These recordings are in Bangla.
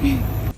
Thank you.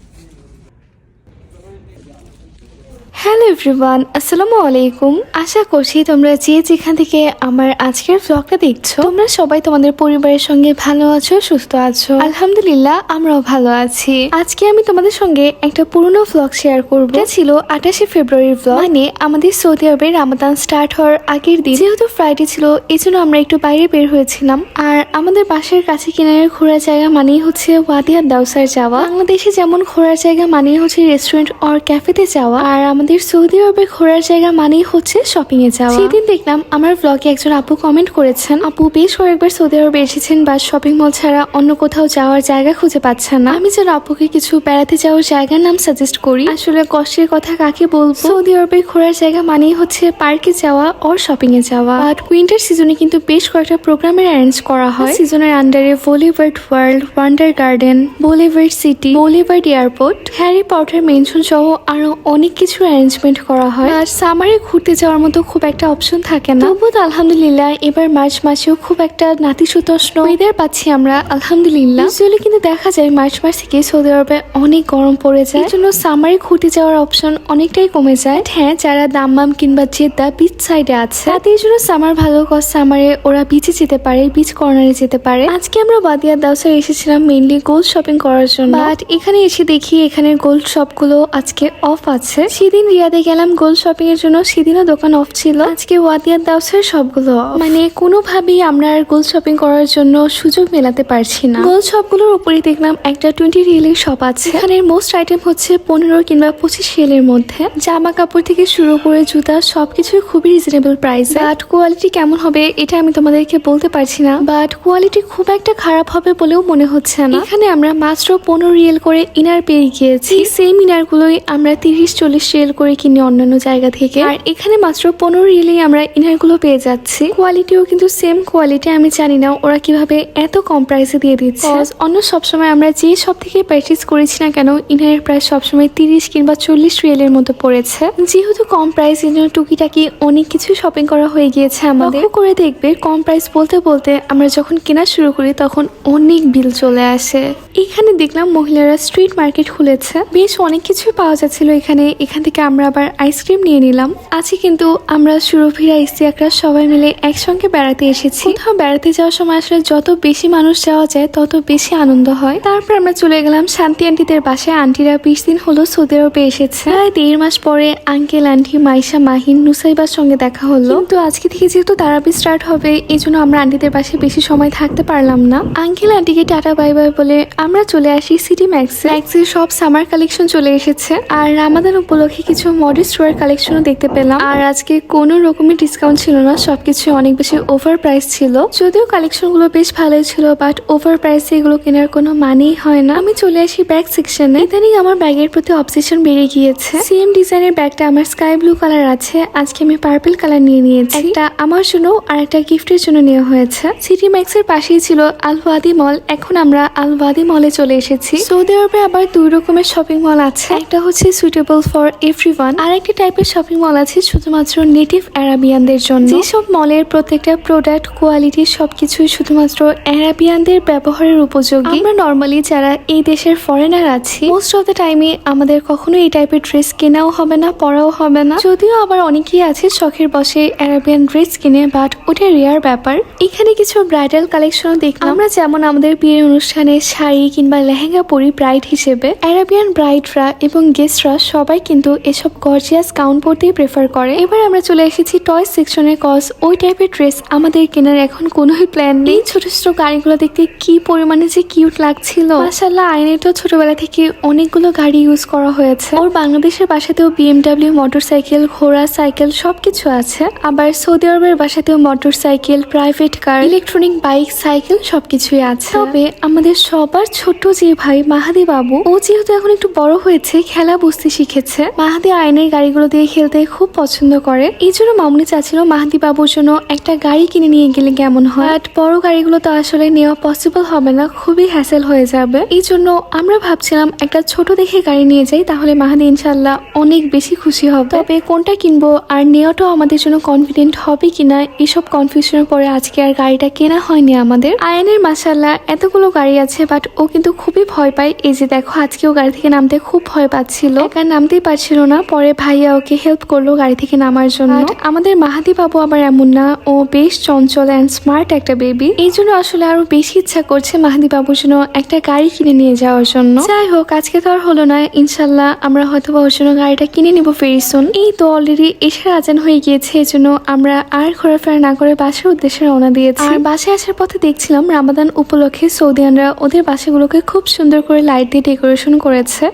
হ্যালো এভরিওয়ান আসসালামু আলাইকুম আশা করছি তোমরা যে যেখান থেকে আমার আজকের ব্লগটা দেখছ, তোমরা সবাই তোমাদের পরিবারের সঙ্গে ভালো আছো, সুস্থ আছো। আলহামদুলিল্লাহ, আমরাও ভালো আছি। আজকে আমি তোমাদের সঙ্গে একটা পুরনো ব্লগ শেয়ার করব। এটা ছিল আঠাশে ফেব্রুয়ারির ব্লগ মানে আমাদের সৌদি আরবে রামাদান স্টার্ট হওয়ার আগের দিন। যেহেতু ফ্রাইডে ছিল এই জন্য আমরা একটু বাইরে বের হয়েছিলাম। আর আমাদের বাসার কাছে কিনারে ঘোরার জায়গা মানেই হচ্ছে ওয়াদিয়া দাউসার যাওয়া। বাংলাদেশে যেমন ঘোরার জায়গা মানেই হচ্ছে রেস্টুরেন্ট অর ক্যাফেতে যাওয়া। আর আমাদের সৌদি আরবে ঘোরার জায়গা মানেই হচ্ছে শপিং এ যাওয়া। সেদিন দেখলাম আমার ব্লগে একজন আপু কমেন্ট করেছেন। আপু বেশ কয়েকবার সৌদি আরবে এসেছেন বা শপিং মল ছাড়া অন্য কোথাও যাওয়ার জায়গা খুঁজে পাচ্ছেন না। আমি যেন আপুকে কিছু বেড়াতে যাওয়ার জায়গার নাম সাজেস্ট করি। আসলে কষ্টের কথা কাকে বলব? সৌদি আরবে ঘোরার জায়গা মানেই হচ্ছে পার্কে যাওয়া অর শপিং এ যাওয়া। বাট উইন্টার সিজনে কিন্তু বেশ কয়েকটা প্রোগ্রামের অ্যারেঞ্জ করা হয়। সিজনের আন্ডারে Boulevard World Wonder Garden Boulevard City Boulevard Airport Harry Potter mansion সহ আরও অনেক কিছু অ্যারেঞ্জমেন্ট করা হয়। আর সামারে ঘুরতে যাওয়ার মতো খুব একটা অপশন থাকে না। তবুও তো আলহামদুলিল্লাহ এবার মার্চ মাসেও খুব একটা নাতিশীতোষ্ণ। ওয়েদার পাচ্ছি আমরা আলহামদুলিল্লাহ। ইউজুয়ালি কিন্তু দেখা যায় মার্চ মাস থেকে সৌদি আরবে অনেক গরম পড়ে যায়। জন্য সামারে ঘুরতে যাওয়ার অপশন অনেকটাই কমে যায়। হ্যাঁ যারা দাম্মাম কিংবা জেদ্দা বিচ সাইডে আছে তাদের জন্য সামার ভালো কজ সামারে ওরা বিচে যেতে পারে বিচ কর্নারে যেতে পারে। আজকে আমরা বাদিয়া দাউসার এসেছিলাম মেইনলি গোল্ড শপিং করার জন্য। বাট এখানে এসে দেখি এখানের গোল্ড শপগুলো আজকে অফ আছে। সেদিন রিয়াদে গেলাম গোল্ড শপিং এর জন্য। সেদিনও দোকান অফ ছিল। আজকে ওয়াদিয়া দাউসের সবগুলো মানে কোনোভাবেই আমরা আর গোল্ড শপিং করার জন্য সুযোগ মেলাতে পারছি না। গোল্ড শপগুলোর উপরে দেখলাম একটা টোয়েন্টি রিয়েলের শপ আছে। এখানে মোস্ট আইটেম হচ্ছে পনেরো কিংবা পঁচিশ রিয়েলের মধ্যে। জামা কাপড় থেকে শুরু করে জুতা সবকিছু খুবই রিজনেবল প্রাইস বাট কোয়ালিটি কেমন হবে এটা আমি তোমাদেরকে বলতে পারছি না। বাট কোয়ালিটি খুব একটা খারাপ হবে বলেও মনে হচ্ছে না। এখানে আমরা মাত্র পনেরো রিয়েল করে ইনার পেয়ে গিয়েছি। সেম ইনার গুলোই আমরা তিরিশ, চল্লিশ রিয়েল করে কিনি অন্যান্য জায়গা থেকে। আর এখানে মাত্র পনেরো রিয়েলেই আমরা ইনারগুলো পেয়ে যাচ্ছি। কোয়ালিটিও কিন্তু সেম কোয়ালিটি আমি জানি না ওরা কীভাবে এত কম প্রাইসে দিয়ে দিচ্ছে। অন্য সবসময় আমরা যে সব থেকে পারচেস করেছি না কেন ইনারের প্রাইস সবসময় তিরিশ কিংবা চল্লিশ রিয়েলের মতো পড়েছে। যেহেতু কম প্রাইস এর জন্য টুকিটাকি অনেক কিছু শপিং করা হয়ে গিয়েছে আমাদের। করে দেখবে কম প্রাইস বলতে বলতে আমরা যখন কেনা শুরু করি তখন অনেক বিল চলে আসে। এখানে দেখলাম মহিলারা স্ট্রিট মার্কেট খুলেছে। বেশ অনেক কিছু পাওয়া যাচ্ছিল এখানে। এখান থেকে আমরা আবার আইসক্রিম নিয়ে নিলাম। আজকে কিন্তু আমরা সুরভিরা ইস্তিয়াকরা সবাই মিলে একসঙ্গে বেড়াতে এসেছি। কোথাও বেড়াতে যাওয়ার সময় আসলে যত বেশি মানুষ যাওয়া যায়, তত বেশি আনন্দ হয়। তারপর আমরা চলে গেলাম শান্তি আন্টিদের বাসায়। আন্টিরা বিশ দিন হলো সৌদি আরবে এসেছে। প্রায় দেড় মাস পরে আঙ্কেল, আন্টি, মাইশা, মাহিন, নুসাইবার সঙ্গে দেখা হলো। কিন্তু আজকে থেকে যেহেতু তারাবি স্টার্ট হবে এই জন্য আমরা আন্টিদের বাসায় বেশি সময় থাকতে পারলাম না। আঙ্কেল, আন্টিকে টাটা, বাই বাই বলে আমরা চলে আসি সিটি ম্যাক্স। ম্যাক্সের সব সামার কালেকশন চলে এসেছে। আর রামাদান উপলক্ষে কিছু মডেস্ট ওয়ার কালেকশনও দেখতে পেলাম। আর আজকে কোনো রকমের ডিসকাউন্ট ছিল না, সবকিছু অনেক বেশি ওভার প্রাইস ছিল। যদিও কালেকশনগুলো বেশ ভালোই ছিল বাট ওভার প্রাইসে এগুলো কেনার কোনো মানেই হয় না। আমি চলে আসি ব্যাগ সেকশনে ইদানিং আমার ব্যাগের প্রতি অবসেশন বেড়ে গিয়েছে। সেম ডিজাইনের ব্যাগটা আমার স্কাই ব্লু কালার আছে। আজকে আমি পার্পল কালার নিয়ে নিয়েছি। একটা আমার জন্য আর একটা গিফটের জন্য নেওয়া হয়েছে। সিটি ম্যাক্স এর পাশেই ছিল আলওয়াদি মল এখন আমরা আলওয়াদি মলে চলে এসেছি। সৌদি আরবে আবার দুই রকমের শপিং মল আছে। একটা হচ্ছে সুইটেবল ফর এভরি ওয়ান আর একটা টাইপের শপিং মল আছে শুধুমাত্র নেটিভ অ্যারাবিয়ানদের জন্য। যেসব মলের প্রত্যেকটা প্রোডাক্ট কোয়ালিটি সবকিছুই শুধুমাত্র অ্যারাবিয়ানদের ব্যবহারের উপযোগী। আমরা নর্মালি যারা এই দেশের ফরেনার আছি মোস্ট অফ দ্য টাইমে আমাদের কখনো এই টাইপের ড্রেস কেনাও হবে না পরাও হবে না। যদিও আবার অনেকেই আছে শখের বসে অ্যারাবিয়ান ড্রেস কিনে বাট ওটা রেয়ার ব্যাপার। এখানে কিছু ব্রাইডাল কালেকশনও দেখলাম। আমরা যেমন আমাদের বিয়ের অনুষ্ঠানে শাড়ি কিংবা লেহেঙ্গা পরি ব্রাইড হিসেবে অ্যারাবিয়ান ব্রাইডরা এবং গেস্টরা সবাই কিন্তু এসব গর্জিয়াস গাউন পরতেই প্রেফার করে। এবার আমরা চলে এসেছি টয় সেকশনের কজ ওই টাইপের ড্রেস আমাদের কেনার এখন কোনোই প্ল্যান নেই। ছোট ছোট গাড়িগুলো দেখতে কি পরিমাণে যে কিউট লাগছিল। মাসাল্লাহ তো ছোটবেলা থেকে অনেকগুলো গাড়ি ইউজ করা হয়েছে। ওর বাংলাদেশের বাসাতেও বিএমডাব্লিউ মোটর সাইকেল ঘোড়া সাইকেল সবকিছু আছে। আবার সৌদি আরবের বাসাতেও motorcycle private car electronic bike cycle সবকিছুই আছে। তবে আমাদের সবার ছোট যে ভাই মাহাদি বাবু, ও যেহেতু এখন একটু বড় হয়েছে, খেলা বুঝতে শিখেছে। মাহাদি মাহাদি আয়নের গাড়িগুলো দিয়ে খেলতে খুব পছন্দ করে, এই জন্য মামুনি চাচ্ছিল মাহাদি বাবুর জন্য একটা গাড়ি কিনে নিয়ে গেলে কেমন হয়। বাট বড় গাড়িগুলো তো আসলে নেওয়া পসিবল হবে না, খুবই হ্যাসেল হয়ে যাবে। এই জন্য আমরা ভাবছিলাম একটা ছোট দেখে গাড়ি নিয়ে যাই, তাহলে মাহাদি ইনশাল্লাহ অনেক বেশি খুশি হবে। তবে কোনটা কিনবো আর নেওয়াটাও আমাদের জন্য কনফিডেন্ট হবে কিনা, এসব কনফিউশনের পরে আজকে আর গাড়িটা কেনা হয়নি আমাদের। আয়নের মাসাল্লাহ এতগুলো গাড়ি আছে বাট ও কিন্তু খুবই ভয় পায়। এই যে দেখো, আজকেও গাড়ি থেকে নামতে খুব ভয় পাচ্ছিল। একা নামতেই পারছিল না। পরে ভাইয়া ওকে হেল্প করল গাড়ি থেকে নামার জন্য। আমাদের মাহাদি বাবু আবার এমন না, ও বেশ চঞ্চল অ্যান্ড স্মার্ট একটা বেবি এই জন্য আসলে আরও বেশি ইচ্ছা করছে মাহাদি বাবুর জন্য একটা গাড়ি কিনে নিয়ে যাওয়ার জন্য। যাই হোক, আজকে তো আর হলো না, ইনশাল্লাহ আমরা হয়তো বা ওর জন্য গাড়িটা কিনে নিব ভেরি সুন এই তো অলরেডি এসে আজান হয়ে গিয়েছে এই জন্য আমরা আর ঘোরাফেরা না করে বাসার উদ্দেশ্যে রওনা দিয়েছি। আর বাসায় আসার পথে দেখছিলাম রামাদান উপলক্ষে সৌদিয়ানরা ওদের বাসাগুলোকে খুব সুন্দর করে লাইট দিয়ে ডেকোরেশন করেছে।